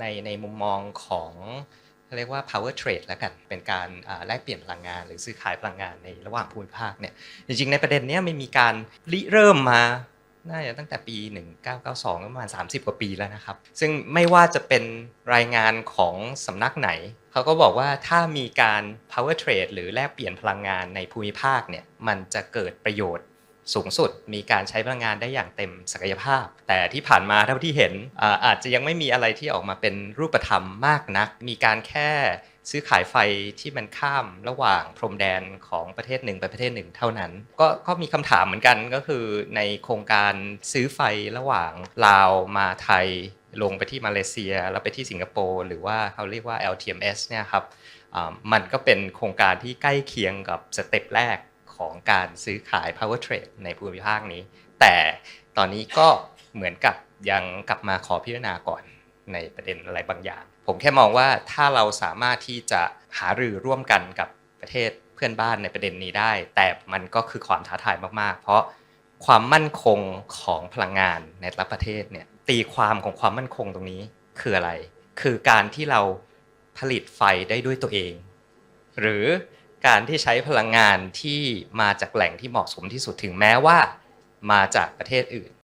ในในมุมมองของเรียกว่า power trade แล้วกัน เป็นการแลกเปลี่ยนพลังงาน หรือซื้อขายพลังงานในระหว่างภูมิภาคเนี่ย จริงๆ ในประเด็นนี้ไม่มีการริเริ่มมา น่าจะตั้งแต่ปี 1992ประมาณ 30 กว่าปีแล้วนะครับ ซึ่งไม่ว่าจะเป็นรายงานของสำนักไหน เขาก็บอกว่าถ้ามีการ power trade หรือแลกเปลี่ยนพลังงานในภูมิภาคเนี่ย มันจะเกิดประโยชน์ สูงสุดมีการใช้พลังงานได้อย่างเต็มศักยภาพ แต่ที่ผ่านมาเท่าที่เห็นอาจจะยังไม่มีอะไรที่ออกมาเป็นรูปธรรมมากนัก มีการแค่ซื้อขายไฟที่มันข้ามระหว่างพรมแดนของประเทศหนึ่งไปประเทศหนึ่งเท่านั้น ก็ก็มีคำถามเหมือนกันก็คือในโครงการซื้อไฟระหว่างลาวมาไทย ลงไปที่มาเลเซีย แล้วไปที่สิงคโปร์หรือว่าเขาเรียกว่า LTMS เนี่ยครับมันก็เป็นโครงการที่ใกล้เคียงกับสเต็ปแรก ของการซื้อขาย power trade ในภูมิภาคนี้ แต่ตอนนี้ก็เหมือนกับยังกลับมาขอพิจารณาก่อนในประเด็นอะไรบางอย่าง ผมแค่มองว่าถ้าเราสามารถที่จะหารือร่วมกันกับประเทศเพื่อนบ้านในประเด็นนี้ได้ แต่มันก็คือความท้าทายมากๆ เพราะความมั่นคงของพลังงานในแต่ละประเทศเนี่ยตีความของความมั่นคงตรงนี้คืออะไร คือการที่เราผลิตไฟได้ด้วยตัวเอง หรือ การที่ใช้พลังงานที่มาจากแหล่งที่เหมาะสมที่สุดถึงแม้ว่ามาจากประเทศอื่น